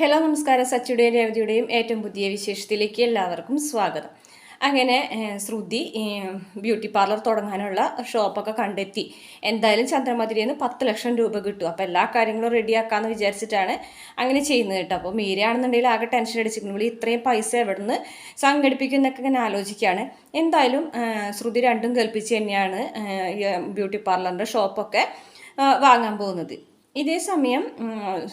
Hello നമസ്കാരം. സച്ചിയുടെയും രേവതിയുടെയും ഏറ്റവും പുതിയ വിശേഷത്തിലേക്ക് എല്ലാവർക്കും സ്വാഗതം. അങ്ങനെ ശ്രുതി ബ്യൂട്ടി പാർലർ തുടങ്ങാനുള്ള ഷോപ്പൊക്കെ കണ്ടെത്തി. എന്തായാലും ചന്ദ്രമതിരിയിൽ നിന്ന് പത്ത് ലക്ഷം രൂപ കിട്ടും. അപ്പോൾ എല്ലാ കാര്യങ്ങളും റെഡിയാക്കാമെന്ന് വിചാരിച്ചിട്ടാണ് അങ്ങനെ ചെയ്യുന്നത് കേട്ടോ. അപ്പോൾ മീരയാണെന്നുണ്ടെങ്കിൽ ആകെ ടെൻഷൻ അടിച്ചിരിക്കുന്നു ഇവിടെ ഇത്രയും പൈസ എവിടെ നിന്ന് സംഘടിപ്പിക്കുന്നൊക്കെ ഇങ്ങനെ ആലോചിക്കുകയാണ്. എന്തായാലും ശ്രുതി രണ്ടും കൽപ്പിച്ച് തന്നെയാണ് ബ്യൂട്ടി പാർലറിന്റെ ഷോപ്പൊക്കെ വാങ്ങാൻ പോകുന്നത്. ഇതേ സമയം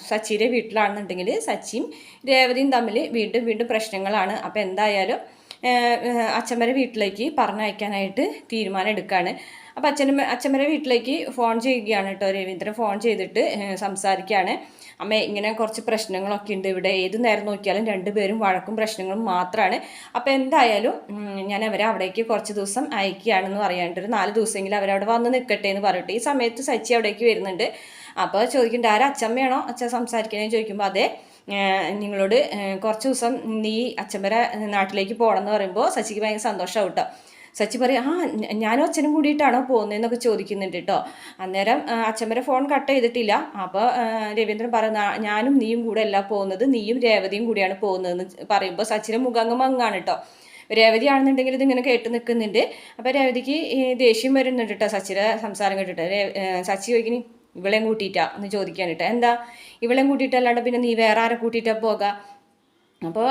സച്ചിയുടെ വീട്ടിലാണെന്നുണ്ടെങ്കിൽ സച്ചിയും രേവതിയും തമ്മിൽ വീണ്ടും വീണ്ടും പ്രശ്നങ്ങളാണ്. അപ്പോൾ എന്തായാലും അച്ഛമ്മരെ വീട്ടിലേക്ക് പറഞ്ഞയക്കാനായിട്ട് തീരുമാനം എടുക്കുകയാണ് അപ്പോൾ അച്ഛനും അച്ഛമ്മരെ വീട്ടിലേക്ക് ഫോൺ ചെയ്യുകയാണ് കേട്ടോ. രവീന്ദ്രൻ ഫോൺ ചെയ്തിട്ട് സംസാരിക്കുകയാണ്. അമ്മ ഇങ്ങനെ കുറച്ച് പ്രശ്നങ്ങളൊക്കെ ഉണ്ട് ഇവിടെ. ഏത് നേരം നോക്കിയാലും രണ്ടുപേരും വഴക്കും പ്രശ്നങ്ങളും മാത്രമാണ് അപ്പോൾ എന്തായാലും ഞാൻ അവരെ അവിടേക്ക് കുറച്ച് ദിവസം അയക്കുകയാണെന്ന് പറയാനായിട്ട് ഒരു നാല് ദിവസമെങ്കിലും അവരവിടെ വന്ന് നിൽക്കട്ടെ എന്ന് പറയട്ടെ ഈ സമയത്ത് സച്ചി അവിടേക്ക് വരുന്നുണ്ട്. അപ്പോൾ ചോദിക്കുന്നുണ്ട് ആരാ? അച്ഛമ്മയാണോ? അച്ഛൻ സംസാരിക്കണേന്ന് ചോദിക്കുമ്പോൾ അതെ നിങ്ങളോട് കുറച്ച് ദിവസം നീ അച്ഛമ്മരെ നാട്ടിലേക്ക് പോകണം എന്ന് പറയുമ്പോൾ സച്ചിക്ക് ഭയങ്കര സന്തോഷമാവും കേട്ടോ സച്ചി പറയും ആ ഞാനും അച്ഛനും കൂടിയിട്ടാണോ പോകുന്നതെന്നൊക്കെ ചോദിക്കുന്നുണ്ട് കേട്ടോ അന്നേരം അച്ഛമ്മരെ ഫോൺ കട്ട് ചെയ്തിട്ടില്ല. അപ്പോൾ രവീന്ദ്രൻ പറയുന്ന ഞാനും നീയും കൂടെ അല്ല പോകുന്നത്. നീയും രേവതിയും കൂടിയാണ് പോകുന്നതെന്ന് പറയുമ്പോൾ സച്ചിന് മുഖങ്ങ് മങ്ങാണ് കേട്ടോ രേവതി ആണെന്നുണ്ടെങ്കിൽ ഇതിങ്ങനെ കേട്ട് നിൽക്കുന്നുണ്ട്. അപ്പോൾ രേവതിക്ക് ദേഷ്യം വരുന്നുണ്ട് കേട്ടോ സച്ചിയുടെ സംസാരം കേട്ടിട്ട്. സച്ചി ചോദിക്കുന്നു ഇവളെയും കൂട്ടിയിട്ടാ എന്ന് ചോദിക്കാൻ കേട്ടോ എന്താ? ഇവളെയും കൂട്ടിയിട്ടല്ലാണ്ട് പിന്നെ നീ വേറെ ആരെ കൂട്ടിയിട്ടാ പോകാം? അപ്പോൾ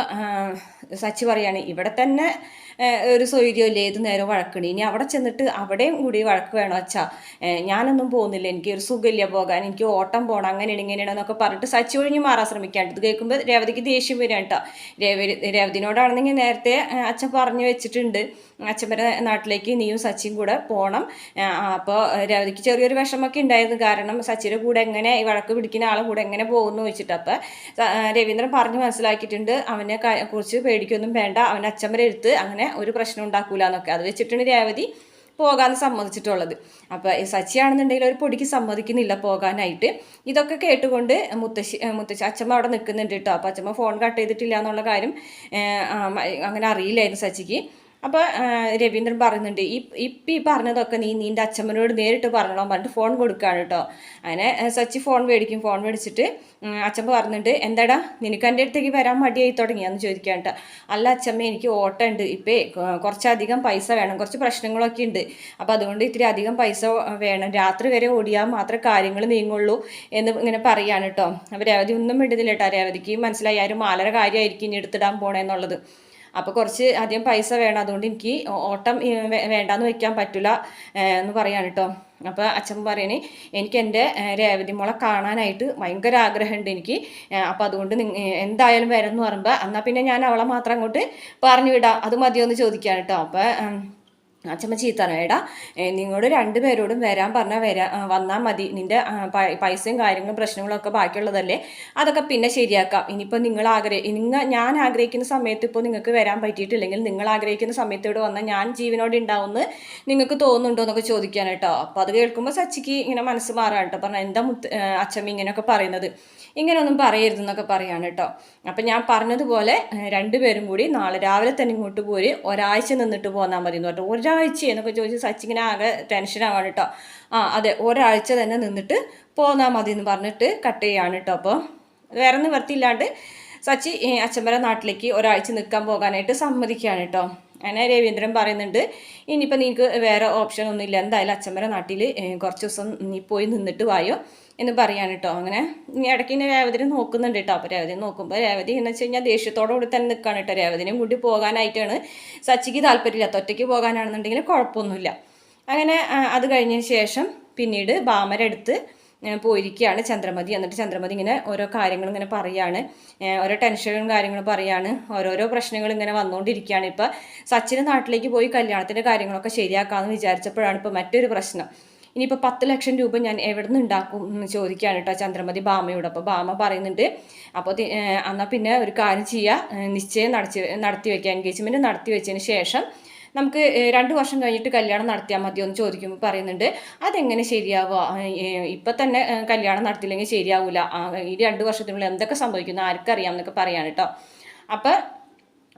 സച്ചി പറയാണ് ഇവിടെ തന്നെ ഒരു സൗകര്യമല്ലേ ഏത് നേരം വഴക്കണി. ഇനി അവിടെ ചെന്നിട്ട് അവിടെയും കൂടി വഴക്ക് വേണോ അച്ഛാ. ഞാനൊന്നും പോകുന്നില്ല. എനിക്ക് ഒരു സുഖമില്ല പോകാൻ. എനിക്ക് ഓട്ടം പോകണം അങ്ങനെ ഇങ്ങനെയാണ് എന്നൊക്കെ പറഞ്ഞിട്ട് സച്ചി ഒഴിഞ്ഞ് മാറാൻ ശ്രമിക്കാണ്ട് ഇത് കേൾക്കുമ്പോൾ രേവതിക്ക് ദേഷ്യം വരികയാണ് കേട്ടോ. രേവതി രേവതിനോടാണെന്നെങ്കിൽ നേരത്തെ അച്ഛൻ പറഞ്ഞു വെച്ചിട്ടുണ്ട്. അച്ഛന്റെ നാട്ടിലേക്ക് നീയും സച്ചിയും കൂടെ പോകണം അപ്പോൾ രേവതിക്ക് ചെറിയൊരു വിഷമൊക്കെ ഉണ്ടായിരുന്നു. കാരണം സച്ചിയുടെ കൂടെ എങ്ങനെ ഈ വഴക്ക് പിടിക്കുന്ന ആളെ കൂടെ എങ്ങനെ പോകുന്നു വെച്ചിട്ട് അപ്പോൾ രവീന്ദ്രൻ പറഞ്ഞു മനസ്സിലാക്കിയിട്ടുണ്ട്. അവനെ കുറിച്ച് പേടിക്കൊന്നും വേണ്ട. അവൻ അച്ഛമ്മരെ എടുത്ത് അങ്ങനെ ഒരു പ്രശ്നം ഉണ്ടാക്കൂല എന്നൊക്കെ. അത് വെച്ചിട്ടാണ് രേവതി പോകാൻ സമ്മതിച്ചിട്ടുള്ളത്. അപ്പോൾ സച്ചിയാണെന്നുണ്ടെങ്കിൽ ഒരു പൊടിക്ക് സമ്മതിക്കുന്നില്ല പോകാനായിട്ട്. ഇതൊക്കെ കേട്ടുകൊണ്ട് മുത്തശ്ശി മുത്തശ്ശി അച്ഛമ്മ അവിടെ നിൽക്കുന്നുണ്ട് കേട്ടോ. അപ്പോൾ അച്ഛമ്മ ഫോൺ കട്ട് ചെയ്തിട്ടില്ല എന്നുള്ള കാര്യം അങ്ങനെ അറിയില്ലായിരുന്നു സച്ചിക്ക്. അപ്പോൾ രവീന്ദ്രൻ പറയുന്നുണ്ട് ഈ ഇപ്പം ഈ പറഞ്ഞതൊക്കെ നീ നിന്റെ അച്ഛമ്മനോട് നേരിട്ട് പറഞ്ഞോ പറഞ്ഞിട്ട് ഫോൺ കൊടുക്കുകയാണ് കേട്ടോ അങ്ങനെ സച്ചി ഫോൺ മേടിക്കും ഫോൺ മേടിച്ചിട്ട് അച്ഛമ്മ പറഞ്ഞിട്ട് എന്താടാ നിനക്ക് എന്റെ അടുത്തേക്ക് വരാൻ മടിയായി തുടങ്ങിയാന്ന് ചോദിക്കാൻ കേട്ടോ അല്ല അച്ഛമ്മ എനിക്ക് ഓട്ടം ഉണ്ട്. ഇപ്പേ കുറച്ചധികം പൈസ വേണം. കുറച്ച് പ്രശ്നങ്ങളൊക്കെ ഉണ്ട്. അപ്പോൾ അതുകൊണ്ട് ഇത്തിരി അധികം പൈസ വേണം. രാത്രി വരെ ഓടിയാൽ മാത്രമേ കാര്യങ്ങൾ നീങ്ങുള്ളൂ എന്ന് ഇങ്ങനെ പറയാണ് കേട്ടോ അപ്പോൾ രേവതി ഒന്നും വിടുന്നില്ല കേട്ടോ രേവതിക്ക് മനസ്സിലായി ആരും മാലര കാര്യമായിരിക്കും ഇനി എടുത്തിടാൻ പോണേന്നുള്ളത്. അപ്പോൾ കുറച്ച് അധികം പൈസ വേണം. അതുകൊണ്ട് എനിക്ക് ഓട്ടം വേണ്ടാന്ന് വെക്കാൻ പറ്റില്ല എന്ന് പറയാണ് കേട്ടോ അപ്പോൾ അച്ഛൻ പറയണേ എനിക്ക് എന്റെ രേവതി മോളെ കാണാനായിട്ട് ഭയങ്കര ആഗ്രഹമുണ്ട് എനിക്ക്. അപ്പോൾ അതുകൊണ്ട് എന്തായാലും വരും പറയുമ്പോൾ എന്നാൽ പിന്നെ ഞാൻ അവളെ മാത്രം അങ്ങോട്ട് പറഞ്ഞു വിടാം അത് മതിയോ എന്ന് ചോദിക്കുകയാണ് കേട്ടോ അപ്പോൾ അച്ഛമ്മ ചീത്തറ എടാ നിങ്ങളോട് രണ്ടുപേരോടും വരാൻ പറഞ്ഞാൽ വരാ വന്നാൽ മതി. നിന്റെ പൈസയും കാര്യങ്ങളും പ്രശ്നങ്ങളൊക്കെ ബാക്കിയുള്ളതല്ലേ? അതൊക്കെ പിന്നെ ശരിയാക്കാം. ഇനിയിപ്പോൾ നിങ്ങൾ ആഗ്രഹി നിങ്ങൾ ഞാൻ ആഗ്രഹിക്കുന്ന സമയത്ത് ഇപ്പോൾ നിങ്ങൾക്ക് വരാൻ പറ്റിയിട്ടില്ലെങ്കിൽ നിങ്ങൾ ആഗ്രഹിക്കുന്ന സമയത്ത് ഇവിടെ വന്നാൽ ഞാൻ ജീവനോട് ഉണ്ടാവുമെന്ന് നിങ്ങൾക്ക് തോന്നുന്നുണ്ടോ എന്നൊക്കെ ചോദിക്കാൻ കേട്ടോ അപ്പോൾ അത് കേൾക്കുമ്പോൾ സച്ചിക്ക് ഇങ്ങനെ മനസ്സ് മാറാൻ കേട്ടോ പറഞ്ഞാൽ എന്താ മുത്ത് അച്ഛമ്മ ഇങ്ങനെയൊക്കെ പറയുന്നത്? ഇങ്ങനെയൊന്നും പറയരുതെന്നൊക്കെ പറയാണ് കേട്ടോ അപ്പം ഞാൻ പറഞ്ഞതുപോലെ രണ്ടുപേരും കൂടി നാളെ രാവിലെ തന്നെ ഇങ്ങോട്ട് പോര്. ഒരാഴ്ച നിന്നിട്ട് പോന്നാൽ മതി എന്ന് പറഞ്ഞു ഒരാഴ്ച എന്നൊക്കെ ചോദിച്ച് സച്ചിങ്ങനെ ആകെ ടെൻഷനാവാണ് കേട്ടോ ആ അതെ ഒരാഴ്ച തന്നെ നിന്നിട്ട് പോന്നാൽ മതി എന്ന് പറഞ്ഞിട്ട് കട്ട് ചെയ്യാണ് കേട്ടോ അപ്പോൾ വേറെ നിവർത്തിയില്ലാണ്ട് സച്ചി അച്ഛമ്മരെ നാട്ടിലേക്ക് ഒരാഴ്ച നിൽക്കാൻ പോകാനായിട്ട് സമ്മതിക്കുകയാണ് കേട്ടോ അങ്ങനെ രവീന്ദ്രൻ പറയുന്നുണ്ട് ഇനിയിപ്പോൾ നിങ്ങൾക്ക് വേറെ ഓപ്ഷൻ ഒന്നുമില്ല എന്തായാലും അച്ഛമ്മരെ നാട്ടിൽ കുറച്ച് ദിവസം നീ പോയി നിന്നിട്ട് വായോ. എന്ന് പറയാൻ കേട്ടോ അങ്ങനെ ഇടയ്ക്ക് ഇങ്ങനെ രേവതിനെ നോക്കുന്നുണ്ട് കേട്ടോ അപ്പോൾ രേവതി നോക്കുമ്പോൾ രേവതി എന്ന് വെച്ച് കഴിഞ്ഞാൽ ദേഷ്യത്തോടു കൂടി തന്നെ നിൽക്കുകയാണ് കേട്ടോ രേവതിനെയും കൂടി പോകാനായിട്ടാണ് സച്ചിക്ക് താല്പര്യമില്ല. ഒറ്റയ്ക്ക് പോകാനാണെന്നുണ്ടെങ്കിൽ കുഴപ്പമൊന്നുമില്ല. അങ്ങനെ അത് കഴിഞ്ഞതിന് ശേഷം പിന്നീട് ബാമരടുത്ത് പോയിരിക്കുകയാണ് ചന്ദ്രമതി. എന്നിട്ട് ചന്ദ്രമതി ഇങ്ങനെ ഓരോ കാര്യങ്ങളും ഇങ്ങനെ പറയാണ്. ഓരോ ടെൻഷനും കാര്യങ്ങളും പറയാണ്. ഓരോരോ പ്രശ്നങ്ങൾ ഇങ്ങനെ വന്നുകൊണ്ടിരിക്കുകയാണ്. ഇപ്പോൾ സച്ചിന് നാട്ടിലേക്ക് പോയി കല്യാണത്തിന്റെ കാര്യങ്ങളൊക്കെ ശരിയാക്കാമെന്ന് വിചാരിച്ചപ്പോഴാണ് ഇപ്പോൾ മറ്റൊരു പ്രശ്നം. ഇനിയിപ്പോൾ പത്ത് ലക്ഷം രൂപ ഞാൻ എവിടെ നിന്ന് ഉണ്ടാക്കും എന്ന് ചോദിക്കുകയാണ് കേട്ടോ ചന്ദ്രമതി ബാമയോട് അപ്പോൾ ബാമ പറയുന്നുണ്ട് അപ്പോൾ എന്നാൽ പിന്നെ ഒരു കാര്യം ചെയ്യുക നിശ്ചയം നടത്തി നടത്തി വയ്ക്കുക എൻഗേജ്മെന്റ് നടത്തി വെച്ചതിന് ശേഷം നമുക്ക് രണ്ട് വർഷം കഴിഞ്ഞിട്ട് കല്യാണം നടത്തിയാൽ മതിയോ എന്ന് ചോദിക്കുമ്പോൾ പറയുന്നുണ്ട് അതെങ്ങനെ ശരിയാവുക? ഇപ്പം തന്നെ കല്യാണം നടത്തിയില്ലെങ്കിൽ ശരിയാവില്ല ഈ രണ്ട് വർഷത്തിനുള്ളിൽ എന്തൊക്കെ സംഭവിക്കുന്നു? ആർക്കറിയാം എന്നൊക്കെ പറയാണ് കേട്ടോ അപ്പം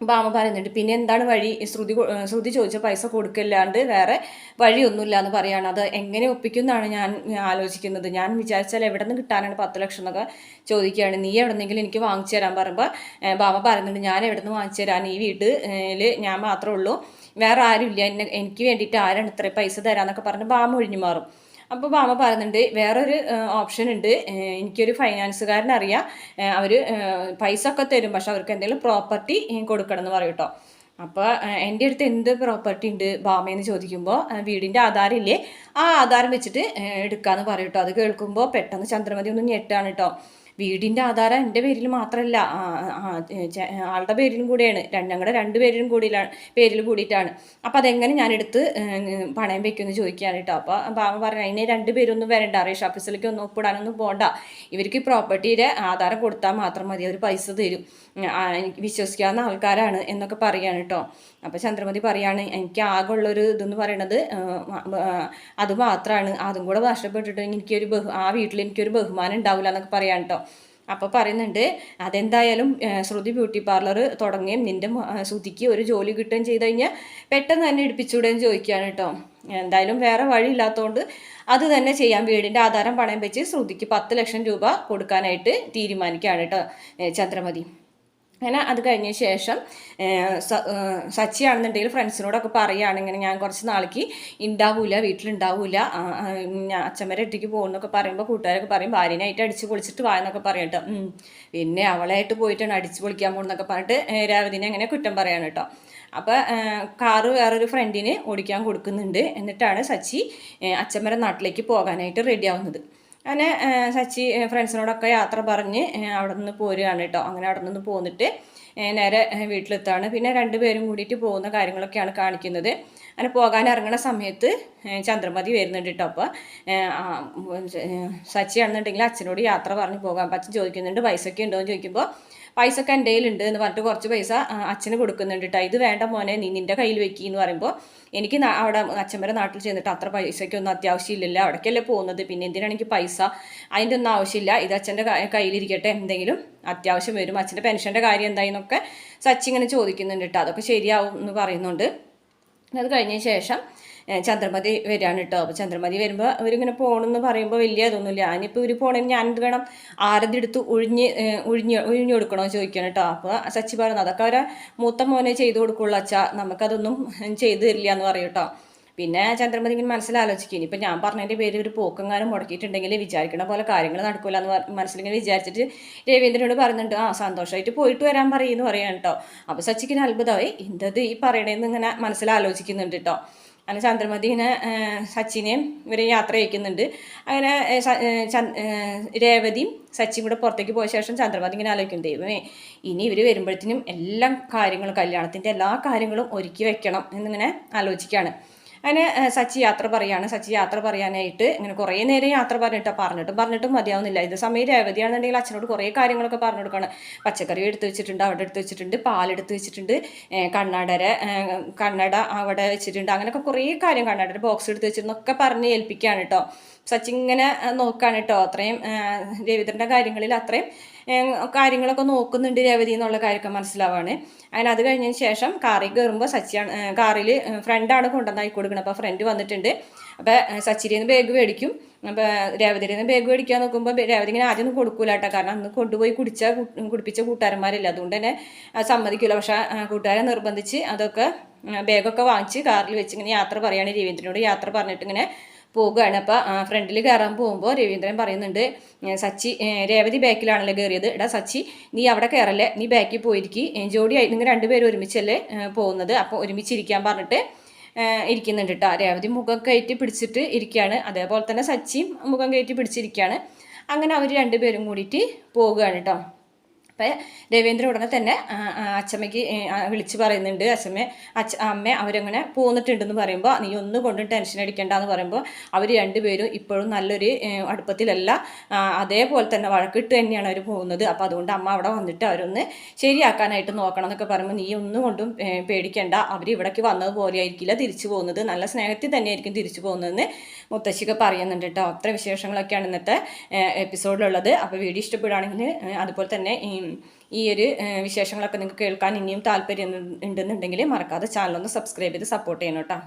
ബാമ പറയുന്നുണ്ട് പിന്നെ എന്താണ് വഴി? ശ്രുതി ശ്രുതി ചോദിച്ച പൈസ കൊടുക്കില്ലാണ്ട് വേറെ വഴിയൊന്നുമില്ല എന്ന് പറയാണ്. അത് എങ്ങനെ ഒപ്പിക്കുമെന്നാണ് ഞാൻ ആലോചിക്കുന്നത്. ഞാൻ വിചാരിച്ചാൽ എവിടെ നിന്ന് കിട്ടാനാണ് പത്ത് ലക്ഷം എന്നൊക്കെ ചോദിക്കുകയാണ്. നീ എവിടെ നിന്നെങ്കിലും എനിക്ക് വാങ്ങിച്ചു തരാൻ പറയുമ്പോൾ ബാമ പറയുന്നുണ്ട് ഞാൻ എവിടെ നിന്ന് വാങ്ങിച്ചു തരാൻ ഈ വീട്ടിൽ ഞാൻ മാത്രമേ ഉള്ളൂ. വേറെ ആരുമില്ല. എന്നെ എനിക്ക് വേണ്ടിയിട്ട് ആരാണ് ഇത്രയും പൈസ തരാമെന്നൊക്കെ പറഞ്ഞ് ബാമ ഒഴിഞ്ഞു മാറും. അപ്പോൾ ബാമ പറയുന്നുണ്ട് വേറൊരു ഓപ്ഷൻ ഉണ്ട്. എനിക്കൊരു ഫൈനാൻസുകാരനെ അറിയാം അവർ പൈസ ഒക്കെ തരും പക്ഷെ അവർക്ക് എന്തെങ്കിലും പ്രോപ്പർട്ടി കൊടുക്കണം എന്ന് പറയും കേട്ടോ അപ്പോൾ എന്റെ അടുത്ത് എന്ത് പ്രോപ്പർട്ടി ഉണ്ട് ബാമയെന്ന് ചോദിക്കുമ്പോൾ വീടിന്റെ ആധാരം ഇല്ലേ ആ ആധാരം വെച്ചിട്ട് എടുക്കാമെന്ന് പറയും കേട്ടോ അത് കേൾക്കുമ്പോൾ പെട്ടെന്ന് ചന്ദ്രമതി ഒന്ന് ഞെട്ടാണ് കേട്ടോ വീടിന്റെ ആധാരം എന്റെ പേരിൽ മാത്രമല്ല ആളുടെ പേരിലും കൂടിയാണ്. ഞങ്ങളുടെ രണ്ട് പേരിലും കൂടിയിലാണ് പേരിൽ കൂടിയിട്ടാണ്. അപ്പോൾ അതെങ്ങനെ ഞാൻ എടുത്ത് പണയം വെക്കുമെന്ന് ചോദിക്കുകയാണ് കേട്ടോ അപ്പോൾ ബാബ പറഞ്ഞു അതിന് രണ്ട് പേരൊന്നും വരണ്ട റേഷ് ഓഫീസിലേക്ക് ഒന്നും ഒപ്പിടാനൊന്നും പോകണ്ട ഇവർക്ക് പ്രോപ്പർട്ടിയുടെ ആധാരം കൊടുത്താൽ മാത്രം മതി അവർ പൈസ തരും. എനിക്ക് വിശ്വസിക്കാവുന്ന ആൾക്കാരാണ് എന്നൊക്കെ പറയുകയാണ് കേട്ടോ അപ്പോൾ ചന്ദ്രമതി പറയാണ് എനിക്ക് ആകെ ഉള്ളൊരു ഇതെന്ന് പറയണത് അത് മാത്രമാണ് അതും കൂടെ നഷ്ടപ്പെട്ടിട്ടുണ്ടെങ്കിൽ എനിക്കൊരു ബഹു ആ വീട്ടിൽ എനിക്കൊരു ബഹുമാനം ഉണ്ടാവില്ല എന്നൊക്കെ പറയാൻ കേട്ടോ അപ്പോൾ പറയുന്നുണ്ട് അതെന്തായാലും ശ്രുതി ബ്യൂട്ടി പാർലർ തുടങ്ങുകയും നിന്റെ ശ്രുതിക്ക് ഒരു ജോലി കിട്ടുകയും ചെയ്ത് കഴിഞ്ഞാൽ പെട്ടെന്ന് തന്നെ ഇടിപ്പിച്ചുവിടുകയും ചോദിക്കുകയാണ് കേട്ടോ. എന്തായാലും വേറെ വഴിയില്ലാത്തതുകൊണ്ട് അത് തന്നെ ചെയ്യാൻ വീടിന്റെ ആധാരം പണയം വെച്ച് ശ്രുതിക്ക് പത്ത് ലക്ഷം രൂപ കൊടുക്കാനായിട്ട് തീരുമാനിക്കുകയാണ് കേട്ടോ ചന്ദ്രമതി. അങ്ങനെ അത് കഴിഞ്ഞ ശേഷം സച്ചിയാണെന്നുണ്ടെങ്കിൽ ഫ്രണ്ട്സിനോടൊക്കെ പറയുകയാണ് ഇങ്ങനെ ഞാൻ കുറച്ച് നാളേക്ക് ഉണ്ടാവില്ല വീട്ടിലുണ്ടാവില്ല ഞാൻ അച്ഛമ്മരെ ഇട്ടിക്ക് പോകുന്നൊക്കെ പറയുമ്പോൾ കൂട്ടുകാരൊക്കെ പറയും ഭാര്യനായിട്ട് അടിച്ച് പൊളിച്ചിട്ട് വായെന്നൊക്കെ പറയും കേട്ടോ. പിന്നെ അവളായിട്ട് പോയിട്ടാണ് അടിച്ച് പൊളിക്കാൻ പോകുന്നതൊക്കെ പറഞ്ഞിട്ട് രാവിലെ അങ്ങനെ കുറ്റം പറയാണ് കേട്ടോ. അപ്പോൾ കാറ് വേറൊരു ഫ്രണ്ടിന് ഓടിക്കാൻ കൊടുക്കുന്നുണ്ട്. എന്നിട്ടാണ് സച്ചി അച്ഛമ്മരെ നാട്ടിലേക്ക് പോകാനായിട്ട് റെഡി ആവുന്നത്. അങ്ങനെ സച്ചി ഫ്രണ്ട്സിനോടൊക്കെ യാത്ര പറഞ്ഞ് അവിടെ നിന്ന് പോരുകയാണ് കേട്ടോ. അങ്ങനെ അവിടെ നിന്ന് പോന്നിട്ട് നേരെ വീട്ടിലെത്താണ് പിന്നെ രണ്ടുപേരും കൂടിയിട്ട് പോകുന്ന കാര്യങ്ങളൊക്കെയാണ് കാണിക്കുന്നത്. അങ്ങനെ പോകാൻ ഇറങ്ങുന്ന സമയത്ത് ചന്ദ്രമതി വരുന്നുണ്ട് കേട്ടോ അപ്പോൾ സച്ചി ആണെന്നുണ്ടെങ്കിൽ അച്ഛനോട് യാത്ര പറഞ്ഞ് പോകാം. അപ്പം അച്ഛൻ ചോദിക്കുന്നുണ്ട് പൈസയൊക്കെ ഉണ്ടോ എന്ന് ചോദിക്കുമ്പോൾ പൈസ ഒക്കെ എന്റെ കയ്യിലുണ്ട് എന്ന് പറഞ്ഞിട്ട് കുറച്ച് പൈസ അച്ഛന് കൊടുക്കുന്നുണ്ട് കേട്ടോ ഇത് വേണ്ട മോനെ നീ നിന്റെ കയ്യിൽ വെക്കി എന്ന് പറയുമ്പോൾ എനിക്ക് അവിടെ അച്ഛൻ വരെ നാട്ടിൽ ചെന്നിട്ട് അത്ര പൈസയ്ക്കൊന്നും അത്യാവശ്യം ഇല്ലല്ലോ അവിടേക്കല്ലേ പോകുന്നത്? പിന്നെ എന്തിനാണ് എനിക്ക് പൈസ? അതിന്റെ ഒന്നും ആവശ്യമില്ല. ഇത് അച്ഛന്റെ കയ്യിലിരിക്കട്ടെ. എന്തെങ്കിലും അത്യാവശ്യം വരും. അച്ഛന്റെ പെൻഷന്റെ കാര്യം എന്തായെന്നൊക്കെ സച്ചി ഇങ്ങനെ ചോദിക്കുന്നുണ്ട് കേട്ടോ അതൊക്കെ ശരിയാവും എന്ന് പറയുന്നുണ്ട്. അത് കഴിഞ്ഞ ശേഷം ചന്ദ്രമതി വരികയാണ് കേട്ടോ അപ്പോൾ ചന്ദ്രമതി വരുമ്പോൾ അവരിങ്ങനെ പോകണമെന്ന് പറയുമ്പോൾ വലിയ ഇതൊന്നുമില്ല ഞാനിപ്പോൾ ഇവർ പോകണമെങ്കിൽ ഞാൻ എന്ത് വേണം? ആരതി എടുത്ത് ഒഴിഞ്ഞ് ഒഴിഞ്ഞ് ഒഴിഞ്ഞു കൊടുക്കണോ ചോദിക്കണം കേട്ടോ അപ്പോൾ സച്ചി പറയുന്നത് അതൊക്കെ അവരെ മൂത്ത മോനെ ചെയ്ത് കൊടുക്കുള്ളൂ അച്ഛാ. നമുക്കതൊന്നും ചെയ്തു തരില്ല എന്ന് പറയും കേട്ടോ പിന്നെ ചന്ദ്രമതി ഇങ്ങനെ മനസ്സിലാലോചിക്കും. ഇനിയിപ്പോൾ ഞാൻ പറഞ്ഞതിന്റെ പേര് ഒരു പോക്കെങ്ങാനും മുടക്കിയിട്ടുണ്ടെങ്കിൽ വിചാരിക്കണ പോലെ കാര്യങ്ങൾ നടക്കില്ല എന്ന് മനസ്സിലിങ്ങനെ വിചാരിച്ചിട്ട് രവീന്ദ്രനോട് പറയുന്നുണ്ട്. ആ സന്തോഷമായിട്ട് പോയിട്ട് വരാൻ പറയുമെന്ന് പറയാൻ കേട്ടോ അപ്പോൾ സച്ചിക്കിന് അത്ഭുതമായി. എന്തത് ഈ പറയണേന്ന് ഇങ്ങനെ മനസ്സിലാലോചിക്കുന്നുണ്ട് കേട്ടോ അങ്ങനെ ചന്ദ്രമതിനെ സച്ചിനെയും ഇവരെ യാത്ര അയക്കുന്നുണ്ട്. അങ്ങനെ രേവതിയും സച്ചിയും കൂടെ പുറത്തേക്ക് പോയ ശേഷം ചന്ദ്രമതി ഇങ്ങനെ ആലോചിക്കും ദൈവമേ ഇനി ഇവർ വരുമ്പോഴത്തേനും എല്ലാ കാര്യങ്ങളും കല്യാണത്തിന്റെ എല്ലാ കാര്യങ്ങളും ഒരുക്കി വെക്കണം എന്നിങ്ങനെ ആലോചിക്കുകയാണ്. അങ്ങനെ സച്ചി യാത്ര പറയാണ്. സച്ചി യാത്ര പറയാനായിട്ട് ഇങ്ങനെ കുറേ നേരം യാത്ര പറഞ്ഞിട്ട് പറഞ്ഞിട്ടും പറഞ്ഞിട്ടും മതിയാവുന്നില്ല. ഇത് സമയം രേവതിയാണെന്നുണ്ടെങ്കിൽ അച്ഛനോട് കുറേ കാര്യങ്ങളൊക്കെ പറഞ്ഞു കൊടുക്കണം. പച്ചക്കറി എടുത്ത് വെച്ചിട്ടുണ്ട് അവിടെ എടുത്ത് വെച്ചിട്ടുണ്ട് പാലെടുത്ത് വെച്ചിട്ടുണ്ട് കണ്ണടര കണ്ണട അവിടെ വെച്ചിട്ടുണ്ട്. അങ്ങനെയൊക്കെ കുറേ കാര്യം കണ്ണടര ബോക്സ് എടുത്ത് വെച്ചിരുന്നൊക്കെ പറഞ്ഞ് ഏൽപ്പിക്കുകയാണ് കേട്ടോ. സച്ചി ഇങ്ങനെ ആ, നോക്കാണ് കേട്ടോ. അത്രയും രവീന്ദ്രന്റെ കാര്യങ്ങളിൽ അത്രയും കാര്യങ്ങളൊക്കെ നോക്കുന്നുണ്ട് രവതി എന്നുള്ള കാര്യമൊക്കെ മനസ്സിലാവാണ്. അങ്ങനെ അത് കഴിഞ്ഞതിന് ശേഷം കാറിൽ കയറുമ്പോൾ സച്ചിയാണ് കാറിൽ ഫ്രണ്ടാണ് കൊണ്ടുവന്നായി കൊടുക്കുന്നത് അപ്പോൾ ഫ്രണ്ട് വന്നിട്ടുണ്ട്. അപ്പോൾ സച്ചിരിയിൽ നിന്ന് ബാഗ് മേടിക്കും. അപ്പോൾ രേവതിയിൽ നിന്ന് ബാഗ് മേടിക്കാൻ നോക്കുമ്പോൾ രേവതി ഇങ്ങനെ ആദ്യം കൊടുക്കൂല കേട്ടോ. കാരണം അന്ന് കൊണ്ടുപോയി കുടിച്ച കുടിപ്പിച്ച കൂട്ടുകാരന്മാരില്ല. അതുകൊണ്ട് തന്നെ സമ്മതിക്കില്ല പക്ഷേ കൂട്ടുകാരെ നിർബന്ധിച്ച് അതൊക്കെ ബാഗൊക്കെ വാങ്ങിച്ച് കാറിൽ വെച്ച് ഇങ്ങനെ യാത്ര പറയുകയാണ് രവീന്ദ്രനോട് യാത്ര പറഞ്ഞിട്ട് ഇങ്ങനെ പോകുകയാണ് അപ്പോൾ ഫ്രണ്ടിൽ കയറാൻ പോകുമ്പോൾ രവീന്ദ്രൻ പറയുന്നുണ്ട് സച്ചി രേവതി ബാക്കിലാണല്ലോ കയറിയത് എടാ സച്ചി നീ അവിടെ കയറല്ലേ നീ ബാക്കിൽ പോയിരിക്കി. ജോഡിയായി നിങ്ങൾ രണ്ടുപേരും ഒരുമിച്ചല്ലേ പോകുന്നത്? അപ്പോൾ ഒരുമിച്ചിരിക്കാൻ പറഞ്ഞിട്ട് ഇരിക്കുന്നുണ്ട് കേട്ടോ രേവതി മുഖം കയറ്റി പിടിച്ചിട്ട് ഇരിക്കുകയാണ് അതേപോലെ തന്നെ സച്ചിയും മുഖം കയറ്റി പിടിച്ചിരിക്കുകയാണ് അങ്ങനെ അവർ രണ്ടുപേരും കൂടിയിട്ട് പോവുകയാണ് കേട്ടോ അപ്പം രവീന്ദ്ര ഉടനെ തന്നെ ആ, വിളിച്ച് പറയുന്നുണ്ട്. അച്ഛമ്മ അച്ഛ അമ്മ അവരങ്ങനെ പോന്നിട്ടുണ്ടെന്ന് പറയുമ്പോൾ നീ ഒന്നും കൊണ്ടും ടെൻഷൻ അടിക്കണ്ട എന്ന് പറയുമ്പോൾ അവർ രണ്ടുപേരും ഇപ്പോഴും നല്ലൊരു അടുപ്പത്തിലല്ല അതേപോലെ തന്നെ വഴക്കിട്ട് തന്നെയാണ് അവർ പോകുന്നത്. അപ്പോൾ അതുകൊണ്ട് അമ്മ അവിടെ വന്നിട്ട് അവരൊന്ന് ശരിയാക്കാനായിട്ട് നോക്കണം എന്നൊക്കെ പറയുമ്പോൾ നീ ഒന്നും കൊണ്ടും പേടിക്കേണ്ട. അവർ ഇവിടേക്ക് വന്നതുപോലെ ആയിരിക്കില്ല തിരിച്ചു പോകുന്നത്. നല്ല സ്നേഹത്തിൽ തന്നെയായിരിക്കും തിരിച്ചു പോകുന്നതെന്ന് മുത്തശ്ശിക്ക് പറയുന്നുണ്ട് കേട്ടോ. അത്ര വിശേഷങ്ങളൊക്കെയാണ് ഇന്നത്തെ എപ്പിസോഡിലുള്ളത്. അപ്പോൾ വീഡിയോ ഇഷ്ടപ്പെടുകയാണെങ്കിൽ അതുപോലെ തന്നെ ഈ ഈ ഒരു വിശേഷങ്ങളൊക്കെ നിങ്ങൾക്ക് കേൾക്കാൻ ഇനിയും താല്പര്യം ഉണ്ടെന്നുണ്ടെങ്കിൽ മറക്കാതെ ചാനലൊന്ന് സബ്സ്ക്രൈബ് ചെയ്ത് സപ്പോർട്ട് ചെയ്യണം കേട്ടോ.